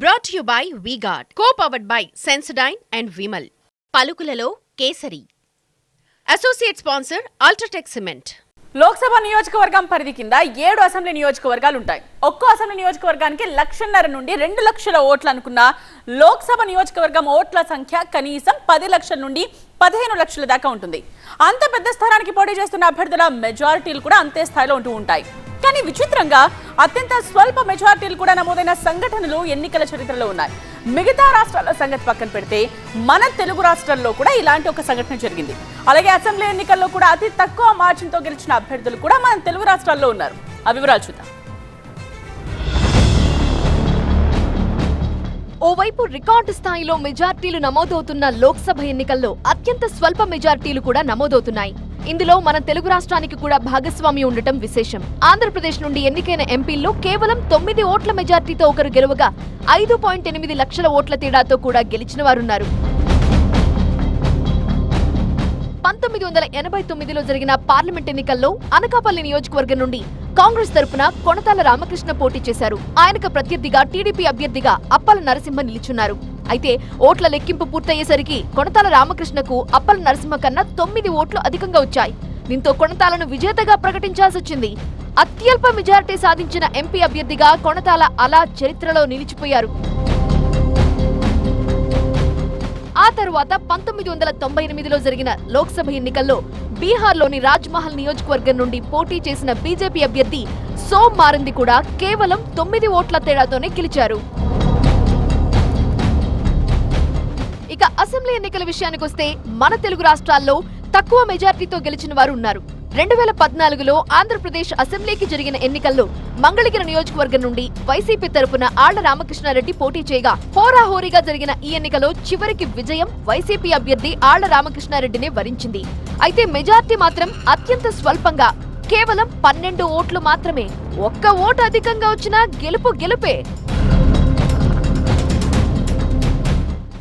Brought you by V Guard co powered by Sensodyne and Vimal పలుకులలో kesari. Associate sponsor UltraTech cement Lok Sabha నియోజకవర్గం పరిధి కింద ఏడు assembly నియోజకవర్గాలు ఉంటాయి ఒక్కో అసెంబ్లీ నియోజకవర్గానికి లక్షన్నర నుండి రెండు లక్షల ఓట్లు అనుకున్న లోక్సభ నియోజకవర్గం ఓట్ల సంఖ్య కనీసం పది లక్షల నుండి పదిహేను లక్షల దాకా ఉంటుంది. అంత పెద్ద స్థానానికి పోటీ చేస్తున్న అభ్యర్థుల మెజారిటీలు కూడా అంతే స్థాయిలో ఉంటూ ఉంటాయి. కానీ విచిత్రంగా అత్యంత స్వల్ప మెజార్టీలు కూడా నమోదైన సంఘటనలు ఎన్నికల చరిత్రలో ఉన్నాయి. మిగతా రాష్ట్రాల సంగతి పక్కన పెడితే మన తెలుగు రాష్ట్రాల్లో కూడా ఇలాంటి ఒక సంఘటన జరిగింది. అలాగే అసెంబ్లీ ఎన్నికల్లో కూడా అతి తక్కువ మార్జిన్తో గెలిచిన అభ్యర్థులు కూడా మన తెలుగు రాష్ట్రాల్లో ఉన్నారు. ఆ వివరాలు చూద్దాం. ఓవైపు రికార్డు స్థాయిలో మెజార్టీలు నమోదవుతున్న లోక్సభ ఎన్నికల్లో అత్యంత స్వల్ప మెజార్టీలు కూడా నమోదవుతున్నాయి. ఇందులో మన తెలుగు రాష్ట్రానికి కూడా భాగస్వామి ఉండటం విశేషం. ఆంధ్రప్రదేశ్ నుండి ఎన్నికైన ఎంపీల్లో కేవలం తొమ్మిది ఓట్ల మెజార్టీతో ఒకరు గెలువగా ఐదు పాయింట్ ఎనిమిది లక్షల ఓట్ల తేడాతో కూడా గెలిచిన వారున్నారు. పంతొమ్మిది వందల ఎనభై తొమ్మిదిలో జరిగిన పార్లమెంట్ ఎన్నికల్లో అనకాపల్లి నియోజకవర్గం నుండి కాంగ్రెస్ తరపున కొనతాల రామకృష్ణ పోటీ చేశారు. ఆయనకు ప్రత్యర్థిగా టీడీపీ అభ్యర్థిగా అప్పల నరసింహ నిలిచున్నారు. అయితే ఓట్ల లెక్కింపు పూర్తయ్యేసరికి కొనతాల రామకృష్ణకు అప్పల నరసింహ కన్నా తొమ్మిది ఓట్లు అధికంగా వచ్చాయి. దీంతో కొనతాలను విజేతగా ప్రకటించాల్సి వచ్చింది. అత్యల్ప మెజారిటీ సాధించిన ఎంపీ అభ్యర్థిగా కొనతాల అలా చరిత్రలో నిలిచిపోయారు. ఆ తరువాత పంతొమ్మిది వందల తొంభై ఎనిమిదిలో జరిగిన లోక్సభ ఎన్నికల్లో బీహార్లోని రాజ్మహల్ నియోజకవర్గం నుండి పోటీ చేసిన బీజేపీ అభ్యర్థి సోమ్ మారంది కూడా కేవలం తొమ్మిది ఓట్ల తేడాతోనే గెలిచారు. ఇక అసెంబ్లీ ఎన్నికల విషయానికొస్తే మన తెలుగు రాష్ట్రాల్లో తక్కువ మెజార్టీతో గెలిచిన వారు ఉన్నారు. రెండు వేల పద్నాలుగులో ఆంధ్రప్రదేశ్ అసెంబ్లీకి జరిగిన ఎన్నికల్లో మంగళగిరి నియోజకవర్గం నుండి వైసీపీ తరపున ఆళ్ళ రామకృష్ణారెడ్డి పోటీ చేయగా హోరాహోరీగా జరిగిన ఈ ఎన్నికలో చివరికి విజయం వైసీపీ అభ్యర్థి ఆళ్ళ రామకృష్ణారెడ్డినే వరించింది. అయితే మెజార్టీ మాత్రం అత్యంత స్వల్పంగా కేవలం పన్నెండు ఓట్లు మాత్రమే. ఒక్క ఓటు అధికంగా వచ్చినా గెలుపు గెలుపే.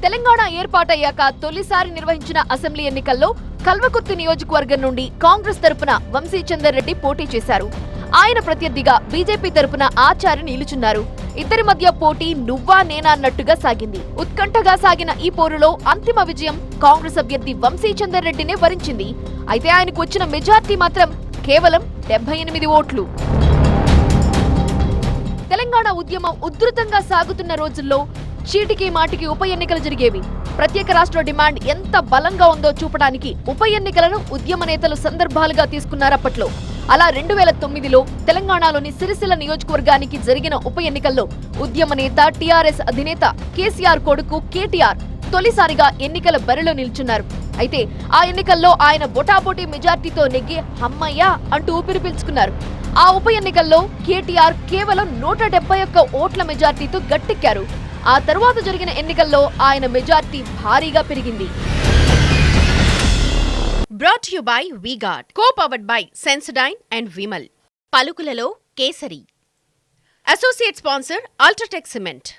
తెలంగాణ ఏర్పాటయ్యాక తొలిసారి నిర్వహించిన అసెంబ్లీ ఎన్నికల్లో కల్వకుర్తి నియోజకవర్గం నుండి కాంగ్రెస్ తరపున వంశీచందర్ రెడ్డి పోటీ చేశారు. ఆయన ప్రత్యర్థిగా బీజేపీ తరపున ఆచార్య నిలుచున్నారు. ఇద్దరి మధ్య పోటీ నువ్వా నేనా అన్నట్టుగా సాగింది. ఉత్కంఠగా సాగిన ఈ పోరులో అంతిమ విజయం కాంగ్రెస్ అభ్యర్థి వంశీచందర్ రెడ్డినే వరించింది. అయితే ఆయనకు వచ్చిన మెజార్టీ మాత్రం కేవలం డెబ్బై ఎనిమిది ఓట్లు. తెలంగాణ ఉద్యమం ఉధృతంగా సాగుతున్న రోజుల్లో చీటికి మాటికి ఉప ఎన్నికలు జరిగేవి. ప్రత్యేక రాష్ట్ర డిమాండ్ ఎంత బలంగా ఉందో చూపడానికి ఉప ఎన్నికలను ఉద్యమ నేతలు సందర్భాలుగా తీసుకున్నారు అప్పట్లో. అలా రెండు వేల తొమ్మిదిలో తెలంగాణలోని సిరిసిల్ల నియోజకవర్గానికి జరిగిన ఉప ఎన్నికల్లో ఉద్యమ నేత టీఆర్ఎస్ అధినేత కేసీఆర్ కొడుకు కేటీఆర్ తొలిసారిగా ఎన్నికల బరిలో నిల్చున్నారు. అయితే ఆ ఎన్నికల్లో ఆయన బొటాబొటి మెజార్టీతో నెగ్గి హమ్మయ్యా అంటూ ఊపిరి పీల్చుకున్నారు. ఆ ఉప ఎన్నికల్లో కేటీఆర్ కేవలం నూట డెబ్బై ఒక్క ఓట్ల మెజార్టీతో గట్టెక్కారు. ఆ తరువాత జరిగిన ఎన్నికల్లో ఆయన మెజార్టీ భారీగా పెరిగింది. Brought you by V Guard co powered by Sensodyne and Vimal పలుకులలో kesari. Associate sponsor UltraTech cement